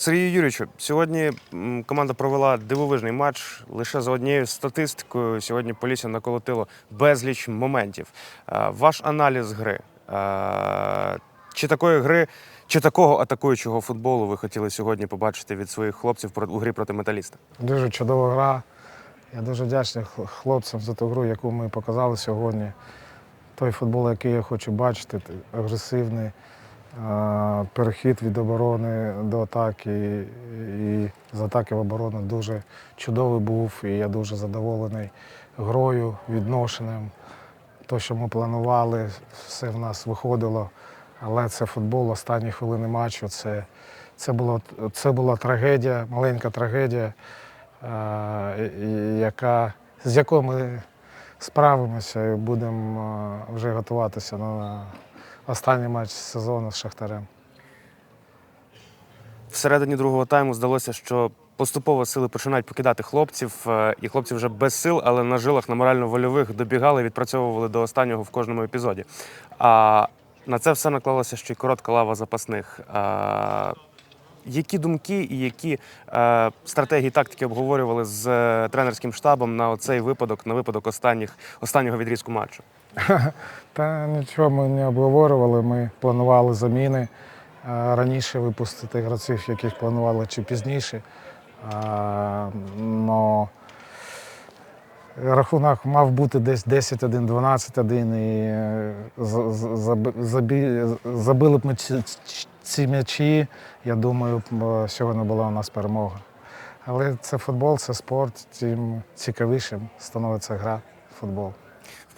Сергію Юрійовичу, сьогодні команда провела дивовижний матч. Лише за однією статистикою сьогодні Полісся наколотило безліч моментів. Ваш аналіз гри. Чи такої гри, чи такого атакуючого футболу ви хотіли сьогодні побачити від своїх хлопців у грі проти металіста? Дуже чудова гра. Я дуже вдячний хлопцям за ту гру, яку ми показали сьогодні. Той футбол, який я хочу бачити, агресивний, перехід від оборони до атаки. І з атаки в оборону дуже чудовий був. І я дуже задоволений грою, відношенням. То, що ми планували, все в нас виходило. Але це футбол, останні хвилини матчу. Це, це, було, це була трагедія, маленька трагедія, яка, з якою ми справимося і будемо вже готуватися на останній матч сезону з Шахтарем. Всередині другого тайму здалося, що поступово сили починають покидати хлопців, е, і хлопці вже без сил, але на жилах на морально-вольових добігали, відпрацьовували до останнього в кожному епізоді. А на це все наклалося ще й коротка лава запасних. А, які думки і які е, стратегії тактики обговорювали з е, тренерським штабом на цей випадок, на випадок останніх, останнього відрізку матчу? Та нічого ми не обговорювали. Ми планували заміни раніше випустити гравців, яких планували чи пізніше. Но рахунок мав бути десь 10-1, 12-1 і е, забили б ми ці, м'ячі. Я думаю, е, сьогодні була у нас перемога. Але це футбол, це спорт, тим цікавішим становиться гра в футбол.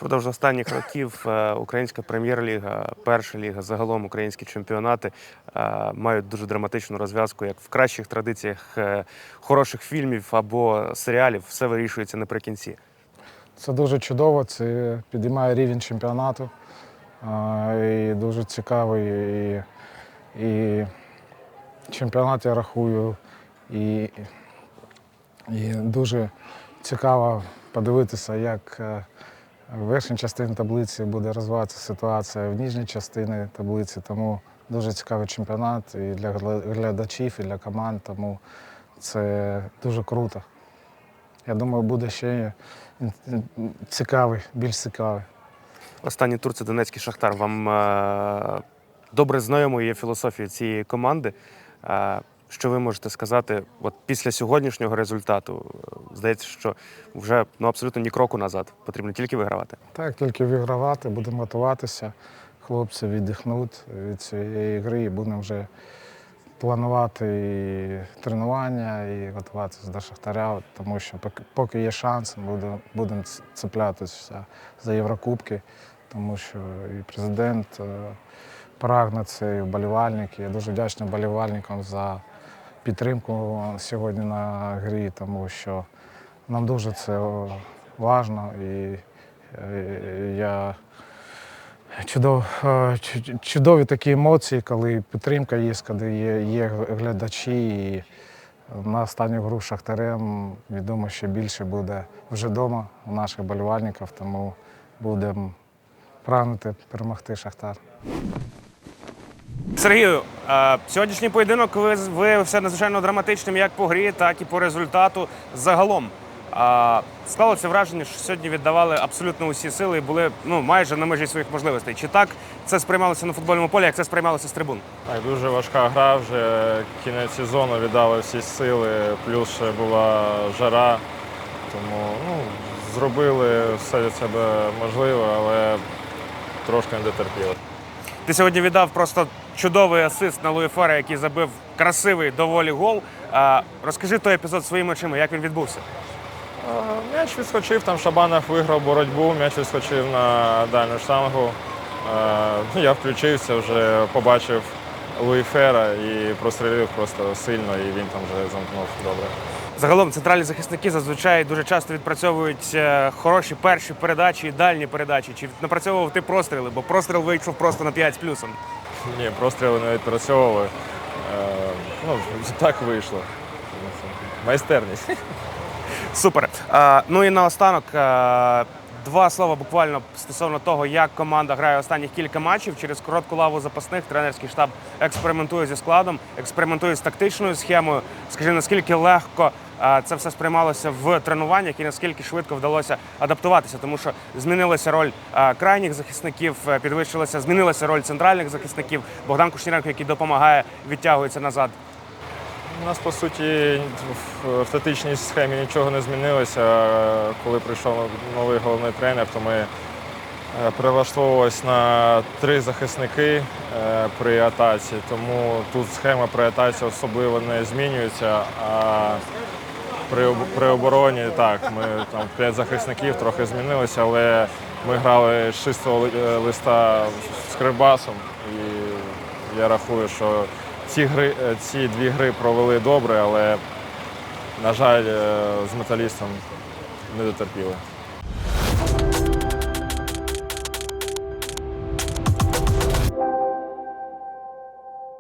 Впродовж останніх років е, українська прем'єр-ліга, перша ліга, загалом українські чемпіонати е, мають дуже драматичну розв'язку, як в кращих традиціях е, хороших фільмів або серіалів, все вирішується наприкінці. Це дуже чудово, це підіймає рівень чемпіонату. І дуже цікавий. І, і чемпіонат я рахую. І, і дуже цікаво подивитися, як в верхній частині таблиці буде розвиватися ситуація в нижній частині таблиці. Тому дуже цікавий чемпіонат і для глядачів, і для команд. Тому це дуже круто. Я думаю, буде ще цікавий, більш цікавий. Останній тур це Донецький Шахтар. Вам е, добре знайомою є філософія цієї команди. Е, що ви можете сказати от після сьогоднішнього результату? Здається, що вже ну, абсолютно ні кроку назад. Потрібно тільки вигравати. Так, тільки вигравати, будемо готуватися. Хлопці віддихнуть від цієї гри і будемо вже планувати і тренування, і готуватися до Шахтаря, тому що поки- є шанс, будемо цеплятися за Єврокубки, тому що і президент е, прагне це, і. Я дуже вдячний вболівальникам за підтримку сьогодні на грі, тому що нам дуже це важливо. І е, я чудов, е, чудові такі емоції, коли підтримка є, коли є, є глядачі. І на останню гру Шахтарем відомо, що більше буде вже вдома у наших болівальників, тому будемо прагнути перемогти Шахтар. Сергію, е, сьогоднішній поєдинок ви, ви надзвичайно драматичним як по грі, так і по результату загалом. Склалося враження, що сьогодні віддавали абсолютно усі сили і були ну, майже на межі своїх можливостей. Чи так це сприймалося на футбольному полі, як це сприймалося з трибун? Так, дуже важка гра, вже кінець сезону віддали всі сили, плюс ще була жара. Тому ну, зробили все від себе можливе, але трошки не дотерпіли. Ти сьогодні віддав просто чудовий асист на Луїфера, який забив красивий доволі гол. Е, Розкажи той епізод своїми очима, як він відбувся. М'яч відскочив, там Шабанов виграв боротьбу, м'яч відскочив на дальню штангу. Ну, Я включився, вже побачив Луїфера і прострілив просто сильно, і він там вже замкнув добре. Загалом центральні захисники зазвичай дуже часто відпрацьовують е, хороші перші передачі і дальні передачі. Чи напрацьовував ти простріли? Бо простріл вийшов просто на 5 з плюсом. Ні, простріли не відпрацьовували. Е, ну, так вийшло. Майстерність. Супер. Е, ну і наостанок. Два слова буквально стосовно того, як команда грає останніх кілька матчів. Через коротку лаву запасних тренерський штаб експериментує зі складом, експериментує з тактичною схемою. Скажи, наскільки легко е, це все сприймалося в тренуваннях і наскільки швидко вдалося адаптуватися, тому що змінилася роль е, крайніх захисників, е, підвищилася, змінилася роль центральних захисників. Богдан Кушніренко, який допомагає, відтягується назад. У нас по суті в- статичній схемі нічого не змінилося. Коли прийшов новий головний тренер, то ми е, прилаштовувалися на три захисники е, при атаці. Тому тут схема при атаці особливо не змінюється. А при, при обороні так, ми там п'ять захисників трохи змінилися, але ми грали з чистого е, листа з Кривбасом. І я рахую, що ці, гри, е, ці дві гри провели добре, але, на жаль, е, з металістом не дотерпіли.